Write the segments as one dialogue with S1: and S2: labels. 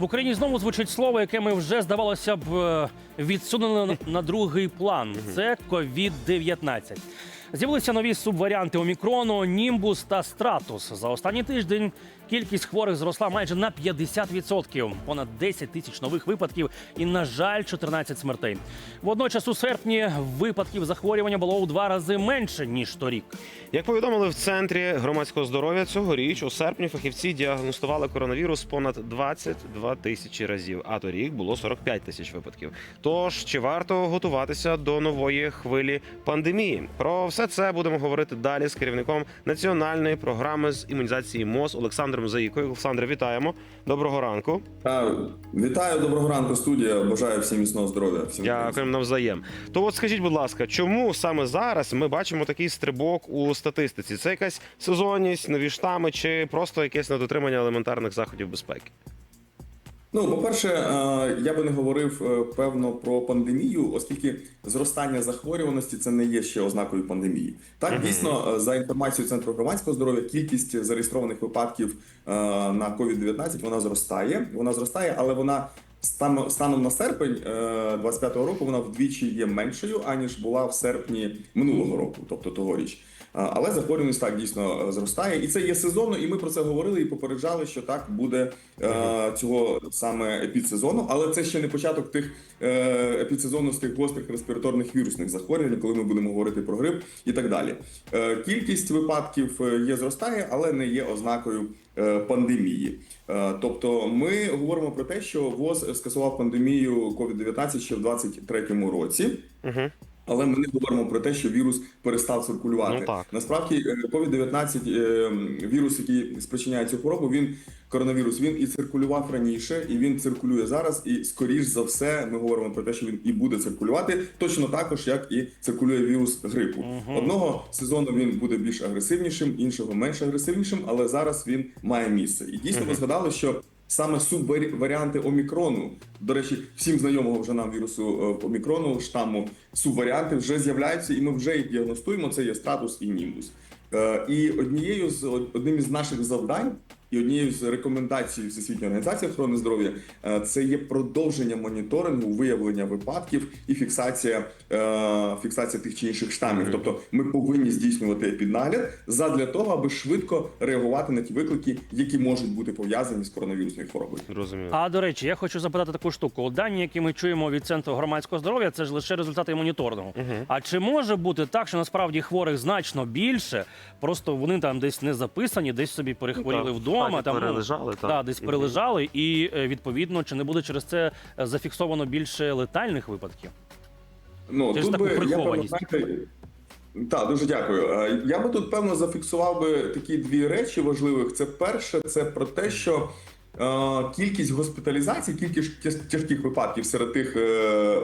S1: В Україні знову звучить слово, яке ми вже здавалося б е, відсунули на- на другий план. Це COVID-19. З'явилися нові субваріанти омікрону, німбус та стратус. За останній тиждень кількість хворих зросла майже на 50%. Понад 10 тисяч нових випадків і, на жаль, 14 смертей. Водночас у серпні випадків захворювання було у два рази менше ніж торік.
S2: Як повідомили в центрі громадського здоров'я цьогоріч, у серпні фахівці діагностували коронавірус понад 22 тисячі разів, а торік було 45 тисяч випадків. Тож чи варто готуватися до нової хвилі пандемії? Про все це будемо говорити далі з керівником національної програми з імунізації МОЗ Олександром Заїкою. Олександре, вітаємо. Доброго ранку.
S3: А, Вітаю, доброго ранку, студія. Бажаю всім міцного здоров'я. Всім
S2: Дякуємо навзаєм. То от скажіть, будь ласка, чому саме зараз ми бачимо такий стрибок у статистиці? Це якась сезонність, нові штами, чи просто якесь недотримання елементарних заходів безпеки?
S3: Ну, по-перше, е, я би не говорив е, певно про пандемію, оскільки зростання захворюваності це не є ще ознакою пандемії. Так,
S2: Мгм.
S3: дійсно, е, за інформацією Центру громадського здоров'я, кількість зареєстрованих випадків на COVID-19 вона зростає. Вона зростає, але вона станом, станом на серпень 25-го року вона вдвічі є меншою аніж була в серпні минулого року, тобто тогоріч. Але захворюваність так дійсно е, зростає, і це є сезонно. І ми про це говорили і попереджали, що так буде е, цього саме епідсезону. Але це ще не початок тих е, епідсезону з тих гострих респіраторних вірусних захворювань, коли ми будемо говорити про грип і так далі. Кількість випадків є зростає, але не є ознакою пандемії. Тобто, ми говоримо про те, що ВОЗ скасував пандемію COVID-19 ще в 2023 році.
S2: Угу.
S3: Але ми не говоримо про те, що вірус перестав циркулювати.
S2: Ну, так.
S3: Насправді, е, COVID-19, е, вірус, який спричиняє цю хворобу, він коронавірус, він і циркулював раніше, і він циркулює зараз. І скоріш за все, ми говоримо про те, що він і буде циркулювати точно також, як і циркулює вірус грипу.
S1: Мгм.
S3: Одного сезону він буде більш агресивнішим, іншого менш агресивнішим, але зараз він має місце. І дійсно, ви згадали, що. Саме субваріанти омікрону, до речі, всім знайомого вже нам вірусу е, омікрону, штаму субваріанти вже з'являються, і ми вже їх діагностуємо. Це є статус і німбус. Е, І однією з одним із наших завдань і однією з рекомендацій Всесвітньої організації охорони здоров'я е, це є продовження моніторингу, виявлення випадків і фіксація, е, фіксація тих чи інших штамів. Тобто, ми повинні здійснювати піднагляд задля того, аби швидко реагувати на ті виклики, які можуть бути пов'язані з коронавірусною хворобою.
S2: Розумію.
S1: А до речі, я хочу запитати таку штуку. Дані, які ми чуємо від центру громадського здоров'я, це ж лише результати моніторингу.
S2: Мгм.
S1: А чи може бути так, що насправді хворих значно більше, просто вони там десь не записані, десь собі перехворіли
S2: Так,
S1: вдома, там ну,
S2: перележали, так.
S1: Да, десь
S2: Мгм.
S1: перележали, і е, відповідно, чи не буде через це е, зафіксовано більше летальних випадків?
S3: Ну
S1: Через
S3: тут
S1: таку
S3: би
S1: прихованість.
S3: так, дуже дякую. Е, Я би тут певно зафіксував би такі дві речі важливих. Це перше, це про те, що кількість госпіталізацій, кількість тяжких випадків серед тих е,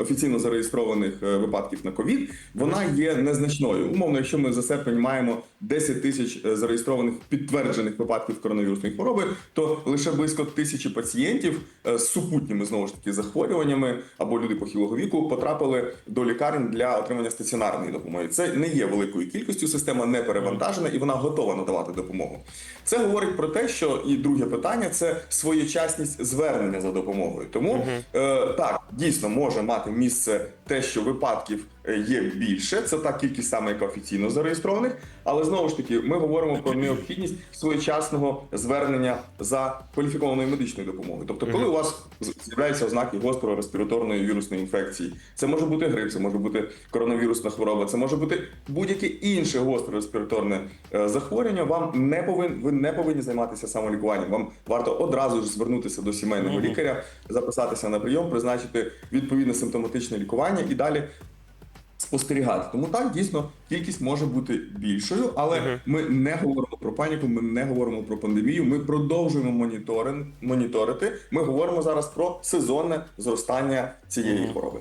S3: офіційно зареєстрованих е, випадків на ковід, вона є незначною. Умовно, якщо ми за серпень маємо 10 тисяч е, зареєстрованих підтверджених випадків коронавірусної хвороби, то лише близько тисячі пацієнтів е, з супутніми знову ж таки захворюваннями або люди похилого віку потрапили до лікарень для отримання стаціонарної допомоги. Це не є великою кількістю. Система не перевантажена і вона готова надавати допомогу. Це говорить про те, що і друге питання це своєчасність звернення за допомогою. Тому е, так дійсно може мати місце те, що випадків е, є більше. Це та кількість саме, яка офіційно зареєстрованих. Але знову ж таки, ми говоримо про необхідність своєчасного звернення за кваліфікованою медичною допомогою. Тобто, коли у вас з'являються ознаки гострої респіраторної вірусної інфекції, це може бути грип, це може бути коронавірусна хвороба, це може бути будь-яке інше гостре респіраторне е, захворювання. Вам не повин, ви не повинні займатися самолікуванням. Вам варто одразу ж звернутися до сімейного лікаря, записатися на прийом, призначити відповідне симптоматичне лікування і далі спостерігати. Тому так дійсно кількість може бути більшою, але
S2: угу.
S3: ми не говоримо про паніку, ми не говоримо про пандемію. Ми продовжуємо моніторин, моніторити. Ми говоримо зараз про сезонне зростання цієї
S1: угу.
S3: хвороби.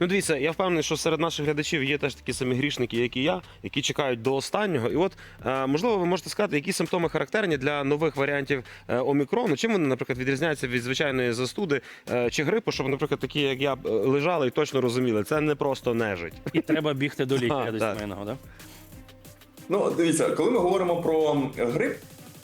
S2: Ну, дивіться, я впевнений, що серед наших глядачів є теж такі самі грішники, як і я, які чекають до останнього. І от е, можливо, ви можете сказати, які симптоми характерні для нових варіантів е, омікрону. Чим вони, наприклад, відрізняються від звичайної застуди е, чи грипу, щоб, наприклад, такі, як я, лежали і точно розуміли, це не просто нежить.
S1: І треба бігти до лікаря
S2: Так,
S1: до
S2: так.
S1: сімейного, да?
S3: Ну, дивіться, коли ми говоримо про грип,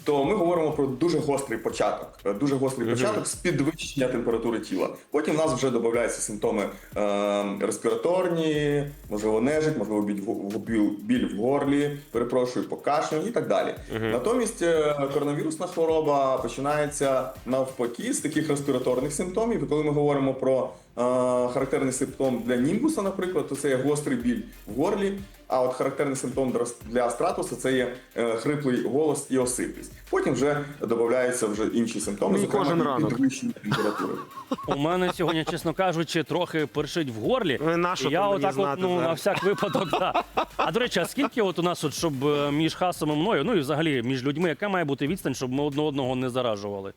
S3: то ми говоримо про дуже гострий початок. Е, Дуже гострий початок з підвищення температури тіла. Потім в нас вже додаються симптоми е, респіраторні, можливо, нежить, можливо, біль, в- біль, біль в горлі, перепрошую, покашляння і так далі. Натомість е, коронавірусна хвороба починається навпаки з таких респіраторних симптомів. І коли ми говоримо про характерний симптом для німбуса, наприклад, то це є гострий біль в горлі. А от характерний симптом для- для стратуса це є е, хриплий голос і осиплість. Потім вже додаються вже інші симптоми,
S2: Мені
S3: зокрема
S2: кожен ранок.
S3: підвищення температури.
S1: У мене сьогодні, чесно кажучи, трохи першить в горлі.
S2: Ви на що
S1: І я
S2: про мені
S1: отак, от,
S2: знати
S1: ну,
S2: зараз?
S1: на всяк випадок, да. А до речі, а скільки от у нас, от, щоб е, між хасом і мною, ну і взагалі між людьми, яка має бути відстань, щоб ми одне одного не заражували?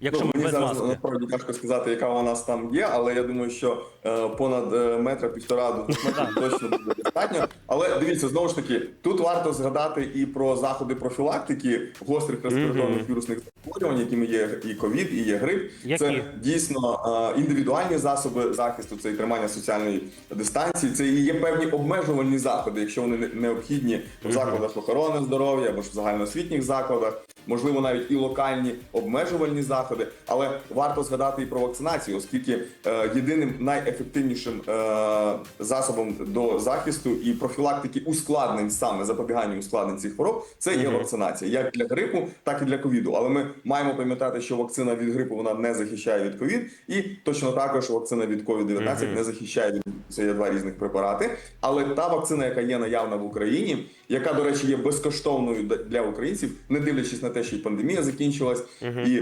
S1: Якщо
S3: Ну,
S1: ми без
S3: зараз
S1: маски.
S3: насправді тяжко сказати, яка у нас там є, але я думаю, що е, понад е, метра півтора до двох метрів точно буде достатньо. Але дивіться, знову ж таки, тут варто згадати і про заходи профілактики гострих респіраторних вірусних захворювань, якими є і ковід, і є грип.
S1: Які?
S3: Це дійсно е, індивідуальні засоби захисту, це і тримання соціальної дистанції, це і є певні обмежувальні заходи, якщо вони не- необхідні в закладах охорони здоров'я або ж в загальноосвітніх закладах, можливо, навіть і локальні обмежувальні заходи. Але варто згадати і про вакцинацію, оскільки е, єдиним найефективнішим е, засобом до захисту і профілактики ускладнень саме запобігання ускладнень цих хвороб це є вакцинація, як для грипу, так і для ковіду. Але ми маємо пам'ятати, що вакцина від грипу вона не захищає від ковід, і точно також вакцина від COVID-19 не захищає від це є два різних препарати. Але та вакцина, яка є наявна в Україні, яка, до речі, є безкоштовною для українців, не дивлячись на те, що і пандемія закінчилась, і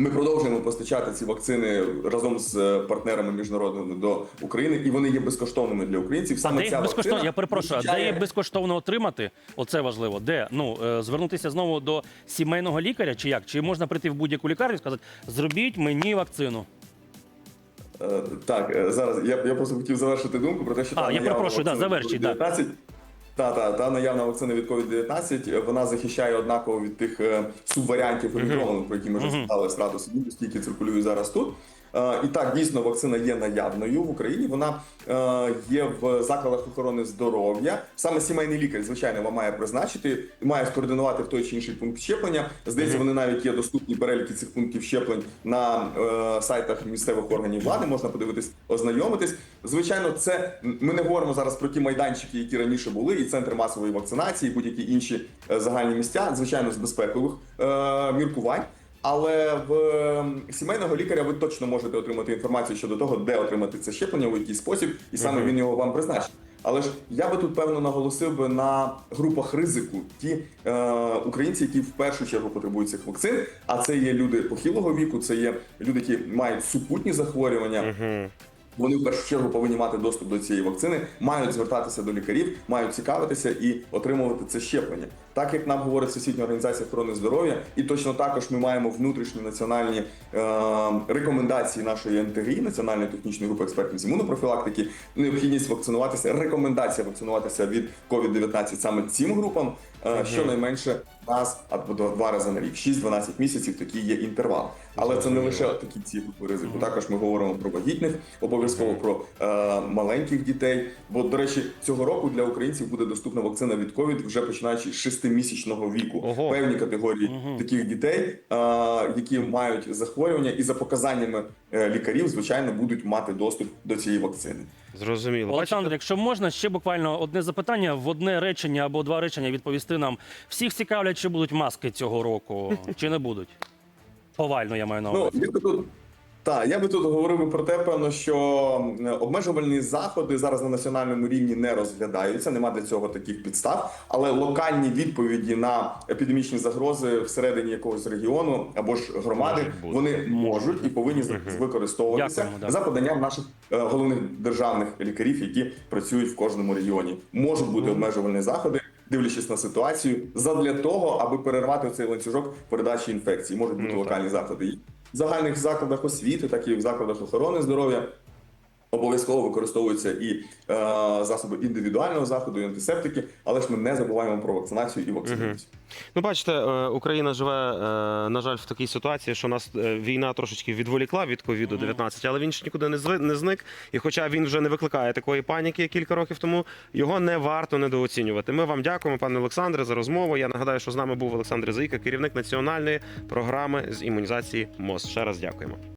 S3: ми продовжуємо постачати ці вакцини разом з е, партнерами міжнародними до України, і вони є безкоштовними для українців.
S1: А
S3: Саме
S1: де
S3: ця
S1: безкоштовно?
S3: вакцина
S1: Я перепрошую, а де їх безкоштовно отримати? Оце важливо. Де? Ну, е, звернутися знову до сімейного лікаря чи як? Чи можна прийти в будь-яку лікарню і сказати, зробіть мені вакцину?
S3: Е, Так, е, зараз я, я просто хотів завершити думку про те, що
S1: А, я перепрошую, да, завершіть, да.
S3: Та, та, та наявна вакцина від COVID-19, е, вона захищає однаково від тих е, субваріантів омікрону, про які ми вже сказали стратус які циркулює зараз тут. Е, І так, дійсно, вакцина є наявною в Україні. Вона е, є в закладах охорони здоров'я. Саме сімейний лікар, звичайно, вам має призначити, має скоординувати в той чи інший пункт щеплення. Здається, вони навіть є доступні переліки цих пунктів щеплень на е, сайтах місцевих органів влади. Можна подивитись, ознайомитись. Звичайно, це ми не говоримо зараз про ті майданчики, які раніше були, і центри масової вакцинації, будь-які інші загальні місця, звичайно, з безпекових міркувань. Але в е, сімейного лікаря ви точно можете отримати інформацію щодо того, де отримати це щеплення, у який спосіб, і саме він його вам призначить. Але ж я би тут певно наголосив би на групах ризику ті е, українці, які в першу чергу потребують цих вакцин. А це є люди похилого віку, це є люди, які мають супутні захворювання. Вони в першу чергу повинні мати доступ до цієї вакцини, мають звертатися до лікарів, мають цікавитися і отримувати це щеплення. Так як нам говорить Всесвітня організація охорони здоров'я, і точно також ми маємо внутрішні національні е, рекомендації нашої НТГІ, Національної технічної групи експертів з імунопрофілактики, необхідність вакцинуватися, рекомендація вакцинуватися від COVID-19 саме цим групам, е, щонайменше раз або два рази на рік, 6-12 місяців такий є інтервал. Але це не лише такі ці групи ризику. Також ми говоримо про вагітних, обов'язково про е, маленьких дітей. Бо, до речі, цього року для українців буде доступна вакцина від COVID вже починаючи з 6-місячного віку.
S2: Ого.
S3: Певні категорії таких дітей, е, які мають захворювання, і за показаннями е, лікарів, звичайно, будуть мати доступ до цієї вакцини.
S2: Зрозуміло.
S1: Олександр, якщо можна, ще буквально одне запитання в одне речення або два речення відповісти нам. Всіх цікавлять, чи будуть маски цього року, чи не будуть? Повально я маю на
S3: Ну,
S1: увазі.
S3: тут. Так, я би тут говорив би про те, певно, що обмежувальні заходи зараз на національному рівні не розглядаються, нема для цього таких підстав. Але локальні відповіді на епідемічні загрози всередині якогось регіону або ж громади
S2: Можуть бути.
S3: вони можуть і повинні використовуватися
S1: Дякуємо,
S3: за поданням наших е, головних державних лікарів, які працюють в кожному регіоні. Можуть бути обмежувальні заходи. Дивлячись на ситуацію, задля того, аби перервати цей ланцюжок передачі інфекції, можуть бути
S2: Ну,
S3: локальні заходи загальних закладах освіти, так і в закладах охорони здоров'я. Обов'язково використовуються і е, засоби індивідуального заходу, і антисептики, але ж ми не забуваємо про вакцинацію і вакцинацію.
S2: Ну, бачите, е, Україна живе, е, на жаль, в такій ситуації, що нас е, війна трошечки відволікла від ковіду 19 але він ж нікуди не зник. І хоча він вже не викликає такої паніки кілька років тому, його не варто недооцінювати. Ми вам дякуємо, пане Олександре, за розмову. Я нагадаю, що з нами був Олександр Заїка, керівник національної програми з імунізації МОЗ. Ще раз дякуємо.